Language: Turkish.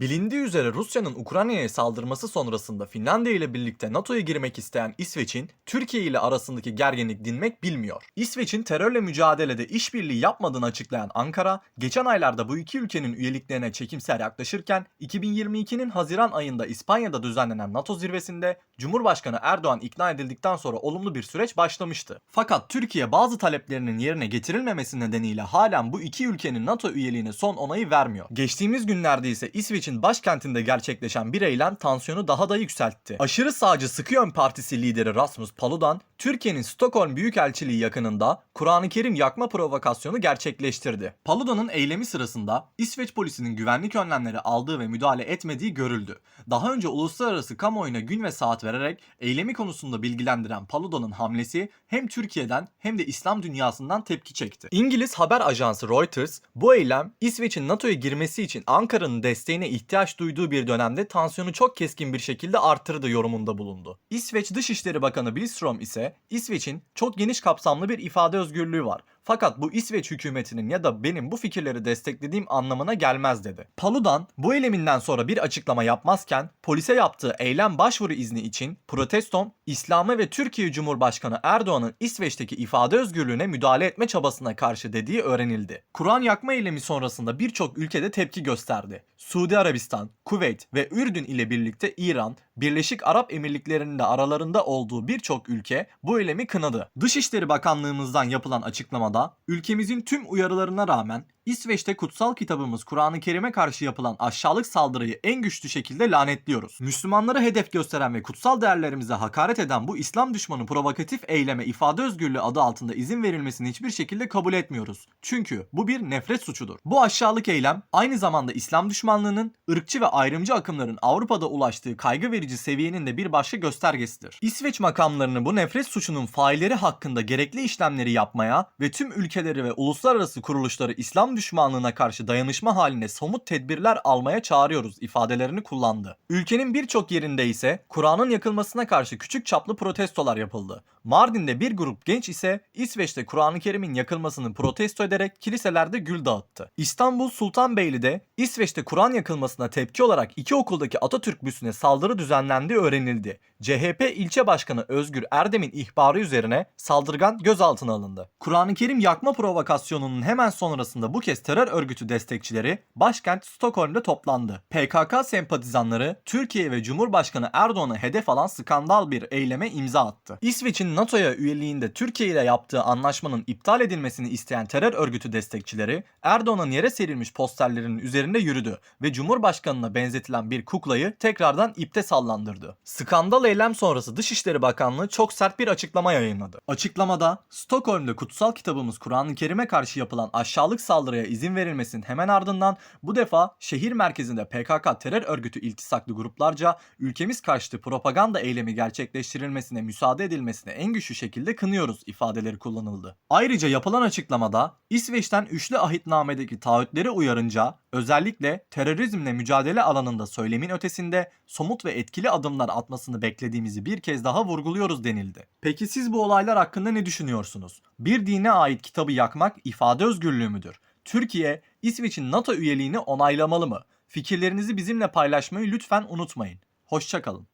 Bilindiği üzere Rusya'nın Ukrayna'ya saldırması sonrasında Finlandiya ile birlikte NATO'ya girmek isteyen İsveç'in Türkiye ile arasındaki gerginlik dinmek bilmiyor. İsveç'in terörle mücadelede işbirliği yapmadığını açıklayan Ankara, geçen aylarda bu iki ülkenin üyeliklerine çekimser yaklaşırken 2022'nin Haziran ayında İspanya'da düzenlenen NATO zirvesinde Cumhurbaşkanı Erdoğan ikna edildikten sonra olumlu bir süreç başlamıştı. Fakat Türkiye bazı taleplerinin yerine getirilmemesi nedeniyle halen bu iki ülkenin NATO üyeliğine son onayı vermiyor. Geçtiğimiz günlerde ise İsveç'in başkentinde gerçekleşen bir eylem tansiyonu daha da yükseltti. Aşırı sağcı Sıkı Yön Partisi lideri Rasmus Paludan, Türkiye'nin Stockholm Büyükelçiliği yakınında Kur'an-ı Kerim yakma provokasyonu gerçekleştirdi. Paludan'ın eylemi sırasında İsveç polisinin güvenlik önlemleri aldığı ve müdahale etmediği görüldü. Daha önce uluslararası kamuoyuna gün ve saat vererek eylemi konusunda bilgilendiren Paludan'ın hamlesi hem Türkiye'den hem de İslam dünyasından tepki çekti. İngiliz haber ajansı Reuters bu eylem İsveç'in NATO'ya girmesi için Ankara'nın desteğine ihtiyaç duyduğu bir dönemde tansiyonu çok keskin bir şekilde arttırdı yorumunda bulundu. İsveç Dışişleri Bakanı Billström ise İsveç'in çok geniş kapsamlı bir ifade özgürlüğü var. Fakat bu İsveç hükümetinin ya da benim bu fikirleri desteklediğim anlamına gelmez dedi. Paludan bu eyleminden sonra bir açıklama yapmazken polise yaptığı eylem başvuru izni için proteston İslam'a ve Türkiye Cumhurbaşkanı Erdoğan'ın İsveç'teki ifade özgürlüğüne müdahale etme çabasına karşı dediği öğrenildi. Kur'an yakma eylemi sonrasında birçok ülkede tepki gösterdi. Suudi Arabistan, Kuveyt ve Ürdün ile birlikte İran, Birleşik Arap Emirlikleri'nin de aralarında olduğu birçok ülke bu eylemi kınadı. Dışişleri Bakanlığımızdan yapılan açıklamada ülkemizin tüm uyarılarına rağmen İsveç'te kutsal kitabımız Kur'an-ı Kerim'e karşı yapılan aşağılık saldırıyı en güçlü şekilde lanetliyoruz. Müslümanları hedef gösteren ve kutsal değerlerimize hakaret eden bu İslam düşmanı provokatif eyleme ifade özgürlüğü adı altında izin verilmesini hiçbir şekilde kabul etmiyoruz. Çünkü bu bir nefret suçudur. Bu aşağılık eylem aynı zamanda İslam düşmanlığının, ırkçı ve ayrımcı akımların Avrupa'da ulaştığı kaygı verici seviyenin de bir başka göstergesidir. İsveç makamlarını bu nefret suçunun failleri hakkında gerekli işlemleri yapmaya ve tüm ülkeleri ve uluslararası kuruluşları İslam düşmanlığına karşı dayanışma haline somut tedbirler almaya çağırıyoruz ifadelerini kullandı. Ülkenin birçok yerinde ise Kur'an'ın yakılmasına karşı küçük çaplı protestolar yapıldı. Mardin'de bir grup genç ise İsveç'te Kur'an-ı Kerim'in yakılmasını protesto ederek kiliselerde gül dağıttı. İstanbul Sultanbeyli'de İsveç'te Kur'an yakılmasına tepki olarak iki okuldaki Atatürk büstüne saldırı düzenlendiği öğrenildi. CHP ilçe başkanı Özgür Erdem'in ihbarı üzerine saldırgan gözaltına alındı. Kur'an-ı Kerim yakma provokasyonunun hemen sonrasında bu kez terör örgütü destekçileri başkent Stockholm'da toplandı. PKK sempatizanları Türkiye ve Cumhurbaşkanı Erdoğan'ı hedef alan skandal bir eyleme imza attı. İsveç'in NATO'ya üyeliğinde Türkiye ile yaptığı anlaşmanın iptal edilmesini isteyen terör örgütü destekçileri Erdoğan'ın yere serilmiş posterlerinin üzerinde yürüdü ve Cumhurbaşkanına benzetilen bir kuklayı tekrardan ipte sallandırdı. Skandal eylem sonrası Dışişleri Bakanlığı çok sert bir açıklama yayınladı. Açıklamada Stockholm'da kutsal kitabımız Kur'an-ı Kerim'e karşı yapılan aşağılık saldırıya izin verilmesinin hemen ardından bu defa şehir merkezinde PKK terör örgütü iltisaklı gruplarca ülkemiz karşıtı propaganda eylemi gerçekleştirilmesine müsaade edilmesine en güçlü şekilde kınıyoruz ifadeleri kullanıldı. Ayrıca yapılan açıklamada İsveç'ten üçlü ahitnamedeki taahhütleri uyarınca özellikle terörizmle mücadele alanında söylemin ötesinde somut ve etkili adımlar atmasını beklediğimizi bir kez daha vurguluyoruz denildi. Peki siz bu olaylar hakkında ne düşünüyorsunuz? Bir dine ait kitabı yakmak ifade özgürlüğü müdür? Türkiye, İsveç'in NATO üyeliğini onaylamalı mı? Fikirlerinizi bizimle paylaşmayı lütfen unutmayın. Hoşçakalın.